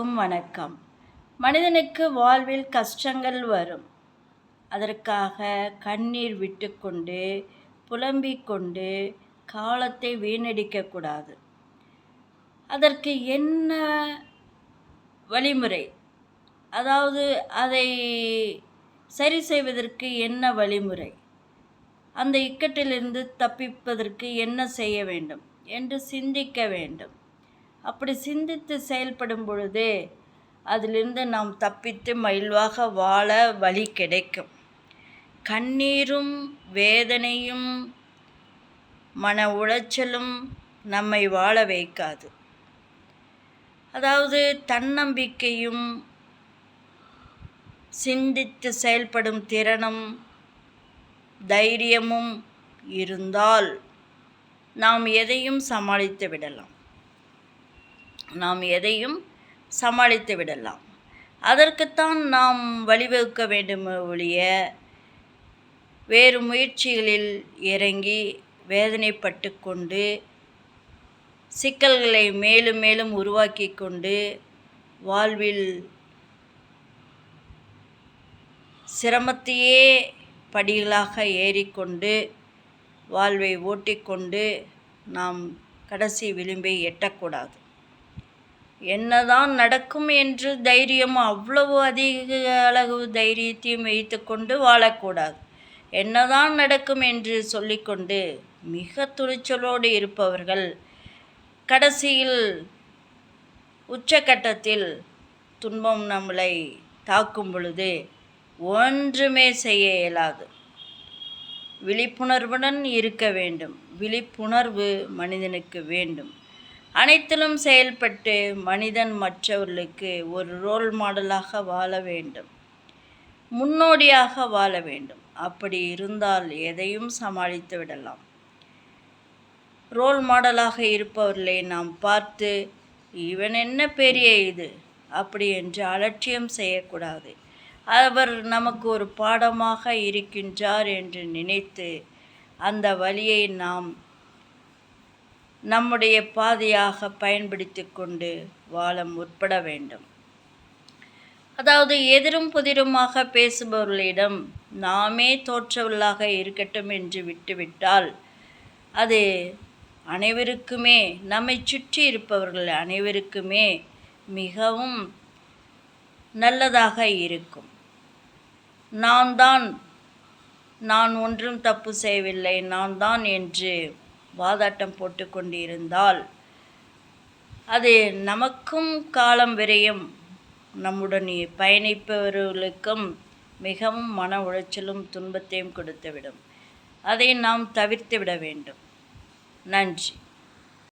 அனைவருக்கும் வணக்கம். மனிதனுக்கு வாழ்வில் கஷ்டங்கள் வரும். அதற்காக கண்ணீர் விட்டுக்கொண்டு புலம்பிக் கொண்டு காலத்தை வீணடிக்கக்கூடாது அதற்கு என்ன வழிமுறை? அதாவது அதை சரி செய்வதற்கு என்ன வழிமுறை? அந்த இக்கட்டிலிருந்து தப்பிப்பதற்கு என்ன செய்ய வேண்டும்? என்று சிந்திக்க வேண்டும். அப்படி சிந்தித்து செயல்படும் பொழுது அதிலிருந்து நாம் தப்பித்து மகிழ்வாக வாழ வழி கிடைக்கும். கண்ணீரும் வேதனையும் மன உளைச்சலும் நம்மை வாழ வைக்காது. அதாவது தன்னம்பிக்கையும் சிந்தித்து செயல்படும் திறனும் தைரியமும் இருந்தால் நாம் எதையும் சமாளித்து விடலாம். நாம் எதையும் சமாளித்து விடலாம். அதற்குத்தான் நாம் வழிவகுக்க வேண்டும் ஒழிய வேறு முயற்சிகளில் இறங்கி வேதனைப்பட்டு கொண்டு சிக்கல்களை மேலும் மேலும் உருவாக்கி கொண்டு வாழ்வில் சிரமத்தையே படிகளாக ஏறிக்கொண்டு வாழ்வை ஓட்டிக்கொண்டு நாம் கடைசி விளிம்பை எட்டக்கூடாது. என்னதான் நடக்கும் என்று தைரியம் அவ்வளவு அதிக அளவு தைரியத்தையும் வைத்து கொண்டு வாழக்கூடாது. என்னதான் நடக்கும் என்று சொல்லிக்கொண்டு மிக துணிச்சலோடு இருப்பவர்கள் கடைசியில் உச்சக்கட்டத்தில் துன்பம் நம்மளை தாக்கும் பொழுது ஒன்றுமே செய்ய இயலாது. விழிப்புணர்வுடன் இருக்க வேண்டும். விழிப்புணர்வு மனிதனுக்கு வேண்டும். அனைத்திலும் செயல்பட்டு மனிதன் மற்றவர்களுக்கு ஒரு ரோல் மாடலாக வாழ வேண்டும். முன்னோடியாக வாழ வேண்டும். அப்படி இருந்தால் எதையும் சமாளித்து விடலாம். ரோல் மாடலாக இருப்பவர்களை நாம் பார்த்து இவன் என்ன பெரிய இது? அப்படி என்று அலட்சியம் செய்யக்கூடாது. அவர் நமக்கு ஒரு பாடமாக இருக்கின்றார் என்று நினைத்து அந்த வழியை நாம் நம்முடைய பாதையாக பயன்படுத்தி கொண்டு வாழ முற்பட வேண்டும். அதாவது எதிரும் புதிருமாக பேசுபவர்களிடம் நாமே தோற்றவர்களாக இருக்கட்டும் என்று விட்டுவிட்டால் அது அனைவருக்குமே நம்மை சுற்றி இருப்பவர்கள் அனைவருக்குமே மிகவும் நல்லதாக இருக்கும். நான் தான் நான் ஒன்றும் தப்பு செய்யவில்லை நான் தான் என்று வாதாட்டம் போட்டு கொண்டிருந்தால் அது நமக்கும் காலம் விரையும். நம்முடன் பயணிப்பவர்களுக்கும் மிகவும் மன உளைச்சலும் துன்பத்தையும் கொடுத்துவிடும். அதை நாம் தவிர்த்து விட வேண்டும். நன்றி.